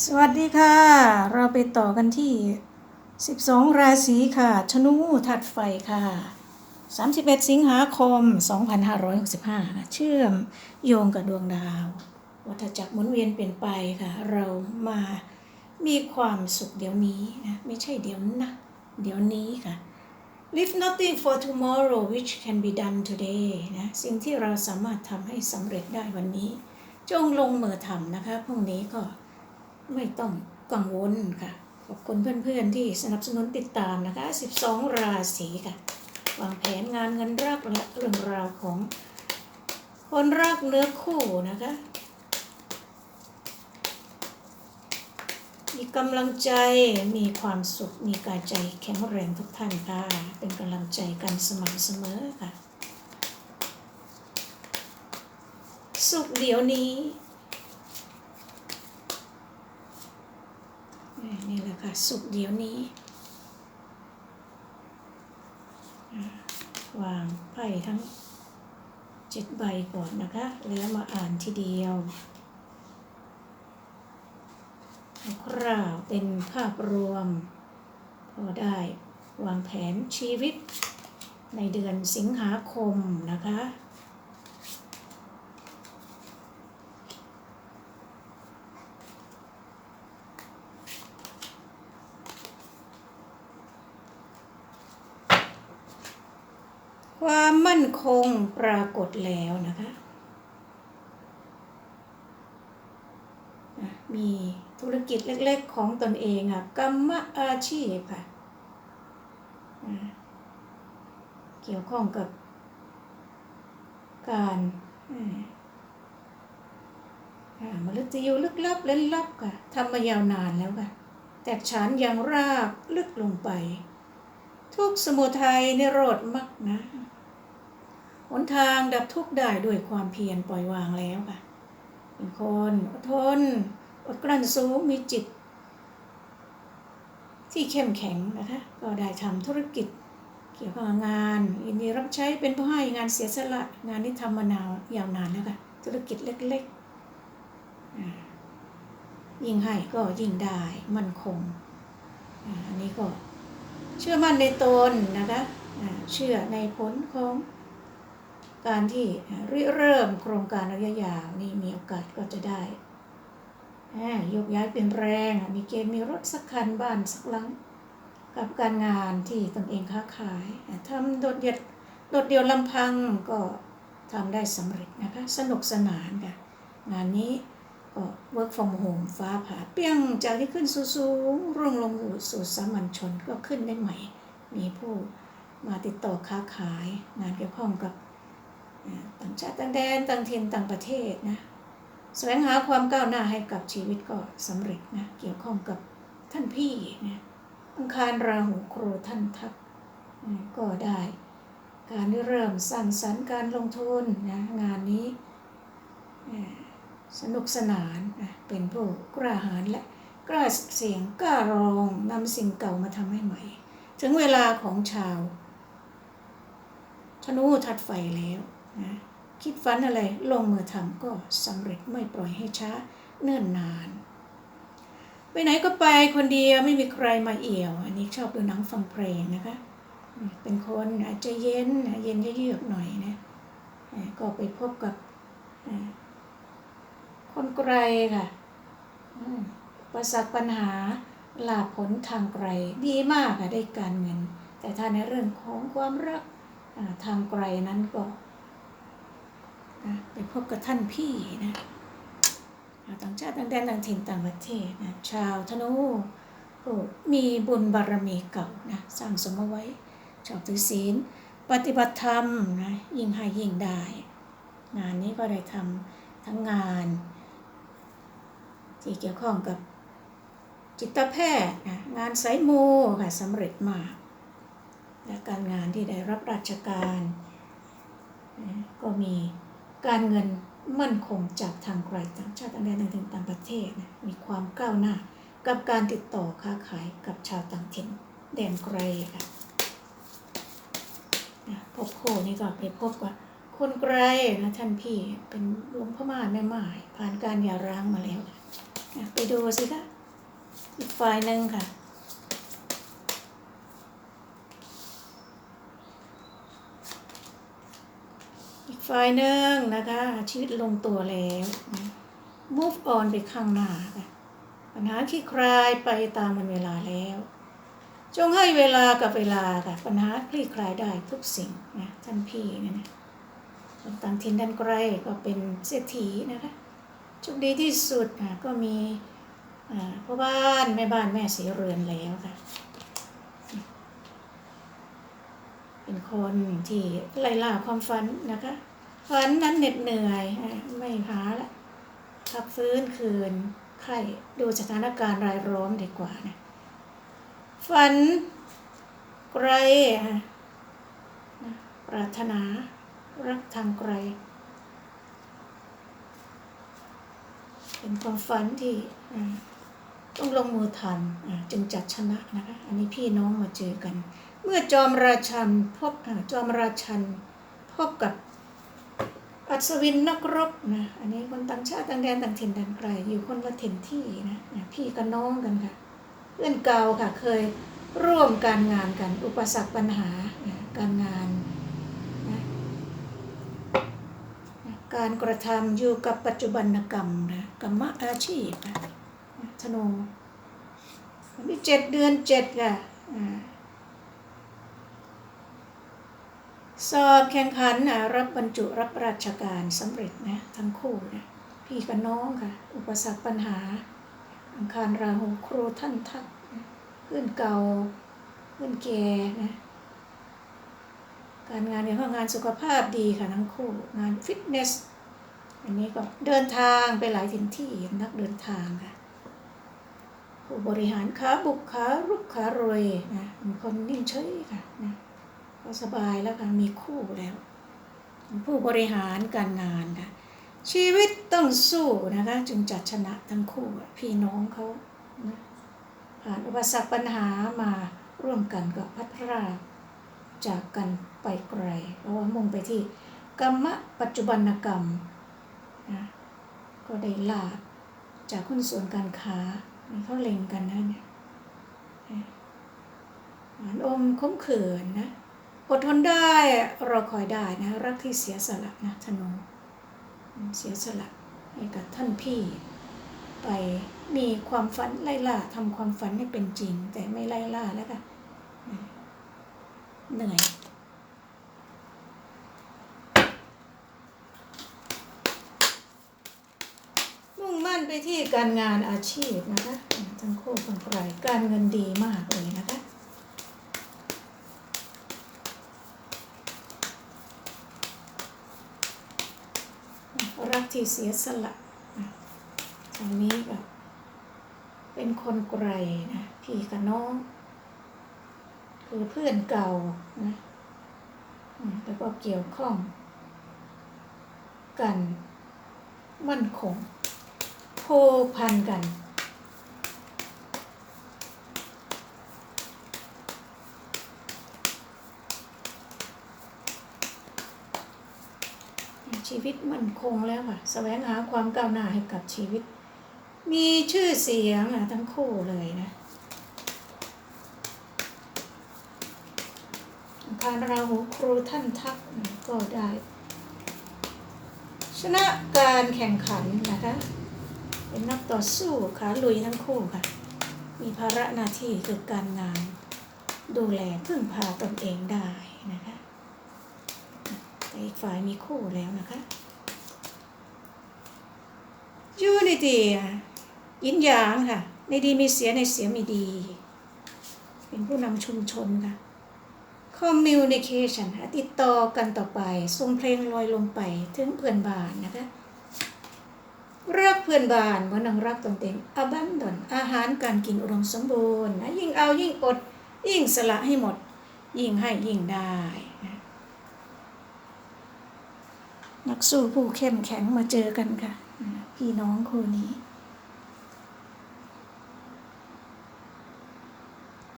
สวัสดีค่ะ เราไปต่อกันที่ 12 ราศีค่ะ ธนูถัดไฟค่ะ 31 สิงหาคม 2565 เชื่อมโยงกับดวงดาว วัฏจักรหมุนเวียนเปลี่ยนไปค่ะ เรามามีความสุขเดี๋ยวนี้นะไม่ใช่เดี๋ยวนะ เดี๋ยวนี้ค่ะ Leave nothing for tomorrow which can be done today นะสิ่งที่เราสามารถทำให้สำเร็จได้วันนี้ จงลงมือทำนะคะพรุ่งนี้ก็ ไม่ต้องกังวลค่ะ ขอบคุณเพื่อนๆที่สนับสนุนติดตามนะคะ 12 ราศีค่ะ วางแผนงานเงินรักและเรื่องราวของคนรักเนื้อคู่นะคะ มีกำลังใจ มีความสุข มีกายใจแข็งแรงทุกท่านค่ะ เป็นกำลังใจกันสม่ำเสมอค่ะ สุขเดี๋ยวนี้ นี่แหละค่ะ สุกเดี๋ยวนี้ วางไพ่ทั้งเจ็ดใบก่อนนะคะ แล้วมาอ่านทีเดียวคร่าวเป็นภาพรวม พอได้วางแผนชีวิตในเดือนสิงหาคมนะคะ ความมั่นคงปรากฏแล้วนะคะ มีธุรกิจเล็กๆของตนเองอะกรรมอาชีพค่ะเกี่ยวข้องกับการอ่าอ่ามฤตยูลึกลับเล่นลับค่ะทำมายาวนานแล้วค่ะ แตกฉานย่างราบลึกลงไป ทุกสมุทัยนิโรธมักนะ หนทางดับทุกข์ได้ด้วยความเพียรปล่อยวางแล้วค่ะเป็นคนอดทนอดกลั้นสูงมีจิต ที่เข้มแข็งนะคะ ก็ได้ทำธุรกิจเกี่ยวกับงานยินดีรับใช้เป็นผู้ให้งานเสียสละงานที่ทำมานานยาวนานแล้วค่ะธุรกิจเล็กๆยิ่งให้ก็ยิ่งได้มั่นคงอันนี้ก็เชื่อมั่นในตนนะคะเชื่อในผลของ การที่ริเริ่มโครงการระยะยาวนี่มีโอกาสก็จะได้ยกย้ายเปลี่ยนแปลงมีเกณฑ์มีรถสักคันบ้านสักหลัง กับการงานที่ตนเองค้าขายทำโดดเดี่ยวโดดเดี่ยวลำพังก็ทำได้สำเร็จนะคะสนุกสนานค่ะงานนี้ก็ work from home ฟ้าผ่าเปี้ยงจากที่ขึ้นสูงร่วงลงสู่สามัญชนก็ขึ้นได้ใหม่ มีผู้มาติดต่อค้าขายงานเกี่ยวข้องกับ ต่างชาติต่างแดนต่างถิ่นต่างประเทศนะแสวงหาความก้าวหน้าให้กับชีวิตก็สำเร็จนะเกี่ยวข้องกับท่านพี่นะอังคารราหูโครท่านทัพก็ได้ การเริ่มสร้างสรรค์การลงทุนนะงานนี้สนุกสนานนะเป็นผู้กล้าหาญและกล้าเสียงกล้าลองนำสิ่งเก่ามาทำให้ใหม่ ถึงเวลาของชาวธนูทัดไฟแล้ว คิดฝันอะไรลงมือทำก็สำเร็จไม่ปล่อยให้ช้าเนิ่นนาน ไปไหนก็ไปคนเดียวไม่มีใครมาเอี่ยว อันนี้ชอบดูหนังฟังเพลงนะคะ เป็นคนอาจจะเย็นเย็นเยือกหน่อยนะก็ไปพบกับคนไกลค่ะประสบปัญหาลาผลทางไกลดีมากค่ะได้การเงิน แต่ถ้าในเรื่องของความรักทางไกลนั้นก็ นะไปพบกับท่านพี่นะต่างชาติต่างแดนต่างถิ่นต่างประเทศนะชาวธนูผู้มีบุญบารมีเก่านะสร้างสมเอาไว้ชอบถือศีล ปฏิบัติธรรมนะยิ่งให้ยิ่งได้ งานนี้ก็ได้ทำทั้งงาน ที่เกี่ยวข้องกับจิตแพทย์นะงานสายมูค่ะสำเร็จมาก และการงานที่ได้รับราชการนะก็มี การเงินมั่นคงจากทางไกลต่างชาติต่างแดนต่างต่างประเทศนะมีความก้าวหน้า กับการติดต่อค้าขายกับชาวต่างถิ่นแดนไกลค่ะนะพบโคนี่ก็ไปพบว่าคนไกลนะท่านพี่เป็นหลวงพ่อมาแม่หมายผ่านการหย่าร้างมาแล้วอะไปดูสิคะอีกฝ่ายหนึ่งค่ะ ฝ่ายหนึ่งนะคะ ชีวิตลงตัวแล้ว move on ไปข้างหน้าปัญหาขี้คลายไปตามมันเวลาแล้ว จงให้เวลากับเวลาค่ะ ปัญหาคลี่คลายได้ทุกสิ่งนะท่านพี่เนี่ยนะคนต่างถิ่นดันไกลก็เป็นเศรษฐีนะคะโชคดีที่สุดนะก็มีพ่อบ้านแม่บ้านแม่สีเรือนแล้วค่ะ เป็นคนที่ไล่ล่าความฝันนะคะ ฝันนั้นเหน็ดเหนื่อยไม่หาละพักฟื้นคืนไข้ดูสถานการณ์รายล้อมดีกว่านะฝันไกลนะปรารถนารักทางไกล เป็นความฝันที่ต้องลงมือทันจึงจัดชนะนะคะ อันนี้พี่น้องมาเจอกัน เมื่อจอมราชันพบจอมราชันพบกับ อัศวินนักรบนะอันนี้คนต่างชาติต่างแดนต่างถิ่นต่างไกลอยู่คนละถิ่นที่นะนะพี่กับน้องกันค่ะเพื่อนเก่าค่ะเคยร่วมการงานกันอุปสรรคปัญหานะการงานนะนะการกระทำอยู่กับปัจจุบันกรรมนะกรรมอาชีพนะธนูวันที่เจ็ดเดือนเจ็ดค่ะอ่า สอบแข่งขันนะรับบรรจุรับราชการสำเร็จนะทั้งคู่นะพี่กับน้องค่ะ อุปสรรคปัญหา อังคารราหูครูท่านทักเพื่อนเก่าเพื่อนแก่นะการงานในห้องงานสุขภาพดีค่ะทั้งคู่ งานฟิตเนสอันนี้ก็เดินทางไปหลายถิ่นที่นักเดินทางค่ะผู้บริหารขาบุกขารุกขารวยนะเป็นคนนิ่งเฉยค่ะนะ ก็สบายแล้วค่ะมีคู่แล้ว ผู้บริหารการงานค่ะชีวิตต้องสู้นะคะ จึงจัดชนะทั้งคู่พี่น้องเขานะผ่านอุปสรรคปัญหามาร่วมกันก็พัฒนาจากกันไปไกลเพราะว่ามุ่งไปที่กรรมะปัจจุบันกรรมนะก็ได้ลาบจากหุ้นส่วนการค้าเขาเล็งกันนะเนี่ยหวานอมขมเขินนะ อดทนได้รอคอยได้นะ รักที่เสียสละนะธนูเสียสละให้กับท่านพี่ ไปมีความฝันไล่ล่าทำความฝันให้เป็นจริง แต่ไม่ไล่ล่าแล้วค่ะเหนื่อยมุ่งมั่นไปที่การงานอาชีพนะคะทั้งคู่คนไกลการเงินดีมากเลยนะคะ รัก ที่เสียสละตรงนี้ก็เป็นคนไกลนะพี่กับน้อง คือเพื่อนเก่านะแล้วก็เกี่ยวข้อง กัน มั่นคงโพพันกัน ชีวิตมั่นคงแล้วค่ะแสวงหาความก้าวหน้าให้กับชีวิต มีชื่อเสียงอะทั้งคู่เลยนะอังคารราหูครูท่านทักก็ได้ ชนะการแข่งขันนะคะ เป็นนักต่อสู้ขาลุยทั้งคู่ค่ะ มีภาระหน้าที่คือการงาน ดูแลพึ่งพาตนเองได้นะคะ อีกฝ่ายมีคู่แล้วนะคะ Unity อะยินหยางค่ะ ในดีมีเสียในเสียมีดี เป็นผู้นำชุมชนค่ะ Communication ค่ะติดต่อกันต่อไป ส่งเพลงลอยลงไปถึงเพื่อนบ้านนะคะรักเพื่อนบ้านเหมือนนังรักตนเอง abandon อาหารการกินอุดมสมบูรณ์นะยิ่งเอายิ่งอด ยิ่งสละให้หมด ยิ่งให้ยิ่งได้นะ นักสู้ผู้เข้มแข็งมาเจอกันค่ะ พี่น้องคู่นี้